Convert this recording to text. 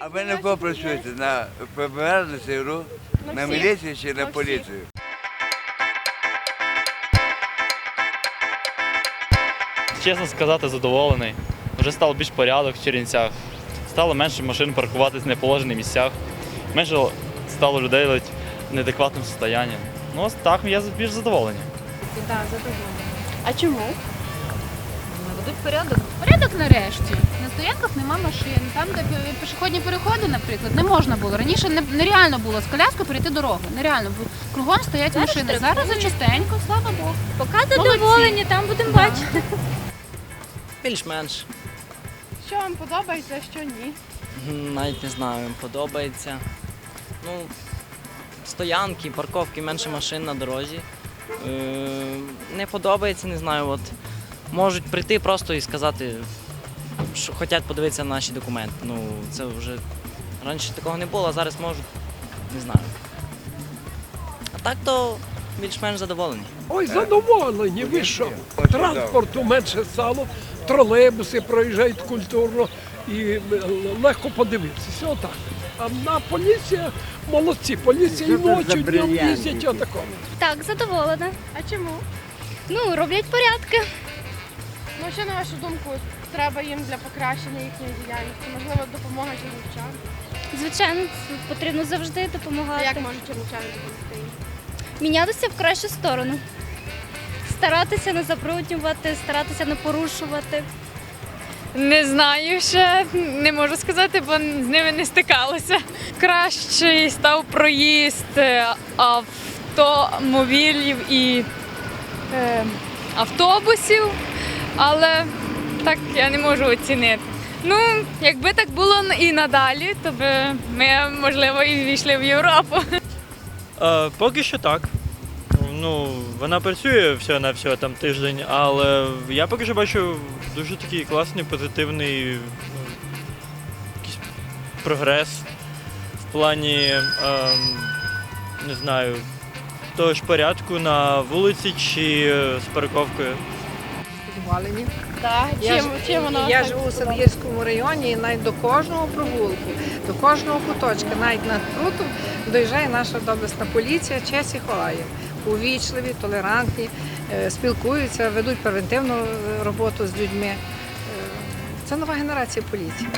А ви на кого працюєте? На ФБР, на СРУ, на міліцію чи На поліцію? Чесно сказати, задоволений. Вже стало більш порядок в Чернівцях. Стало менше машин паркуватись в неположених місцях. Менше стало людей в неадекватному стані. Ну, так я більш задоволений. Так, задоволена. А чому? Наведуть порядок. Порядок нарешті. На стоянках нема машин. Там, де пішохідні переходи, наприклад, не можна було. Раніше нереально було з коляскою перейти дорогу. Нереально. Бо Кругом стоять Зараз машини. Зараз зачастенько, слава Богу. Поки задоволені, там будемо бачити. Більш-менш. Що вам подобається, а що ні? Навіть не знаю, подобається. Ну, стоянки, парковки, менше машин на дорозі. Е, не подобається, не знаю. От можуть прийти просто і сказати, що хочуть подивитися на наші документи. Ну, це вже раніше такого не було, а зараз можуть, не знаю. А так то більш-менш задоволені. Ой, задоволені, ви що? Транспорту менше стало, тролейбуси проїжджають культурно і е, легко подивитися. Отак. А на поліція молодці, поліція і ночі, днем їздять отако. Так, задоволена. А чому? Ну, роблять порядки. Ну, що на вашу думку, треба їм для покращення їхньої діяльності? Можливо, допомога чернівчан? Звичайно, потрібно завжди А допомагати. як можуть чернівчани допомогти? їм? Мінятися в кращу сторону. Старатися не забруднювати, старатися не порушувати. Не знаю ще, не можу сказати, бо з ними не стикалася. Кращий став проїзд е, автомобілів і е, автобусів, але так я не можу оцінити. Ну, якби так було і надалі, то би ми, можливо, і війшли в Європу. Е, поки що так. Ну, вона працює все на все там тиждень, але я поки що бачу дуже такий класний, позитивний ну, якийсь прогрес в плані, ем, не знаю, того ж порядку на вулиці чи е, з парковкою. Задоволені. Так, Я, чим, ж- чим воно я живу в сподобалось? Садгірському районі і навіть до кожного прогулку, до кожного куточка, навіть над круту, доїжджає наша доблесна поліція, честь і хвала. Увічливі, толерантні, е, спілкуються, ведуть превентивну е, роботу з людьми. Е, Це нова генерація поліції.